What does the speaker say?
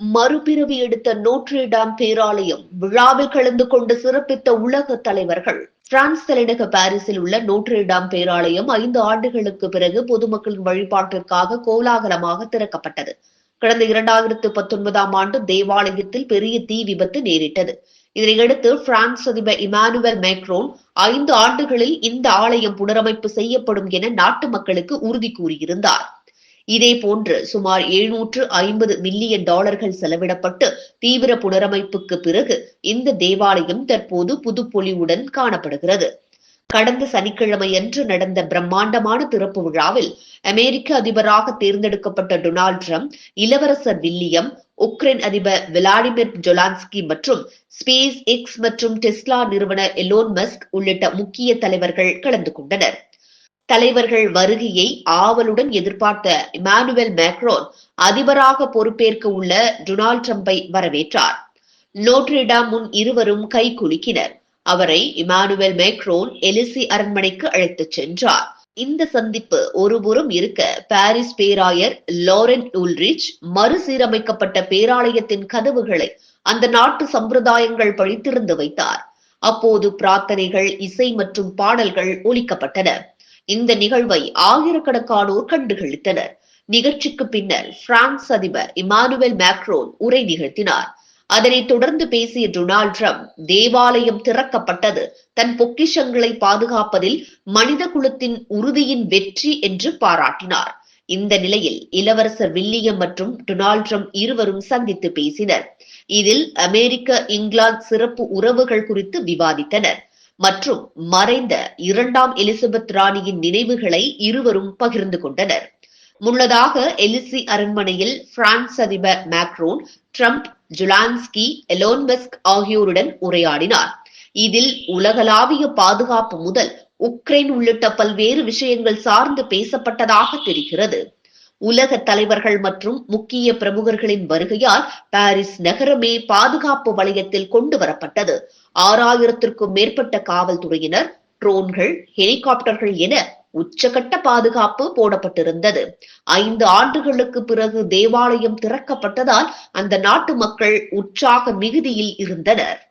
மறுபிறவி எடுத்த நோட்ரேடாம் பேராலயம் விழாவில் கலந்து கொண்டு சிறப்பித்த உலக தலைவர்கள். பிரான்ஸ் தலைநகர் பாரிஸில் உள்ள நோட்ரேடாம் பேராலயம் ஐந்து ஆண்டுகளுக்கு பிறகு பொதுமக்களின் வழிபாட்டிற்காக கோலாகலமாக திறக்கப்பட்டது. கடந்த இரண்டாயிரத்து பத்தொன்பதாம் ஆண்டு தேவாலயத்தில் பெரிய தீ விபத்து நேரிட்டது. இதனையடுத்து பிரான்ஸ் அதிபர் இமானுவல் மேக்ரோன் ஐந்து ஆண்டுகளில் இந்த ஆலயம் புனரமைப்பு செய்யப்படும் என நாட்டு மக்களுக்கு உறுதி கூறியிருந்தார். இதே போன்று சுமார் எழுநூற்று ஐம்பது மில்லியன் டாலர்கள் செலவிடப்பட்டு தீவிர புனரமைப்புக்கு பிறகு இந்த தேவாலயம் தற்போது புதுப்பொலிவுடன் காணப்படுகிறது. கடந்த சனிக்கிழமையன்று நடந்த பிரம்மாண்டமான திறப்பு விழாவில் அமெரிக்க அதிபராக தேர்ந்தெடுக்கப்பட்ட டொனால்ட் ட்ரம்ப் இளவரசர் வில்லியம் உக்ரைன் அதிபர் விளாடிமிர் ஜொலான்ஸ்கி மற்றும் ஸ்பேஸ் எக்ஸ் மற்றும் டெஸ்லா நிறுவனர் எலோன் மஸ்க் உள்ளிட்ட முக்கிய தலைவர்கள் கலந்து கொண்டனர். தலைவர்கள் வருகையை ஆவலுடன் எதிர்பார்த்த இமானுவேல் மேக்ரோன் அதிபராக பொறுப்பேற்க உள்ள டொனால்ட் ட்ரம்பை வரவேற்றார். நோட்ரிடாம் முன் இருவரும் கை குலுக்கினர். அவரை இமானுவேல் மேக்ரோன் எலிசி அரண்மனைக்கு அழைத்துச் சென்றார். இந்த சந்திப்பு ஒருபுறம் இருக்க பாரிஸ் பேராயர் லாரன் உல்ரிச் மறுசீரமைக்கப்பட்ட பேராலயத்தின் கதவுகளை அந்த நாட்டு சம்பிரதாயங்கள் பழித்திருந்து வைத்தார். அப்போது பிரார்த்தனைகள் இசை மற்றும் பாடல்கள் ஒலிக்கப்பட்டன. இந்த நிகழ்வை ஆயிரக்கணக்கானோர் கண்டுகளித்தனர். நிகழ்ச்சிக்கு பின்னர் பிரான்ஸ் அதிபர் இமானுவேல் மேக்ரோன் உரை நிகழ்த்தினார். அதனைத் தொடர்ந்து பேசிய டொனால்ட் ட்ரம்ப் தேவாலயம் திறக்கப்பட்டது. தன் பொக்கிஷங்களை பாதுகாப்பதில் மனித குலத்தின் உறுதியின் வெற்றி என்று பாராட்டினார். இந்த நிலையில் இளவரசர் வில்லியம் மற்றும் டொனால்ட் ட்ரம்ப் இருவரும் சந்தித்து பேசினர். இதில் அமெரிக்க இங்கிலாந்து சிறப்பு உறவுகள் குறித்து விவாதித்தனர். மற்றும் மறைந்த இரண்டாம் எலிசபெத் ராணியின் நினைவுகளை இருவரும் பகிர்ந்து கொண்டனர். முன்னதாக எலிசி அரண்மனையில் பிரான்ஸ் அதிபர் மேக்ரோன் ட்ரம்ப் ஜுலான்ஸ்கி எலோன்பெஸ்க் ஆகியோருடன் உரையாடினார். இதில் உலகளாவிய பாதுகாப்பு முதல் உக்ரைன் உள்ளிட்ட பல்வேறு விஷயங்கள் சார்ந்து பேசப்பட்டதாக தெரிகிறது. உலக தலைவர்கள் மற்றும் முக்கிய பிரமுகர்களின் வருகையால் பாரிஸ் நகரமே பாதுகாப்பு வளையத்தில் கொண்டு வரப்பட்டது. ஆறாயிரத்திற்கும் மேற்பட்ட காவல்துறையினர் ட்ரோன்கள் ஹெலிகாப்டர்கள் என உச்சகட்ட பாதுகாப்பு போடப்பட்டிருந்தது. ஐந்து ஆண்டுகளுக்கு பிறகு தேவாலயம் திறக்கப்பட்டதால் அந்த நாட்டு மக்கள் உற்சாக மிகுதியில் இருந்தனர்.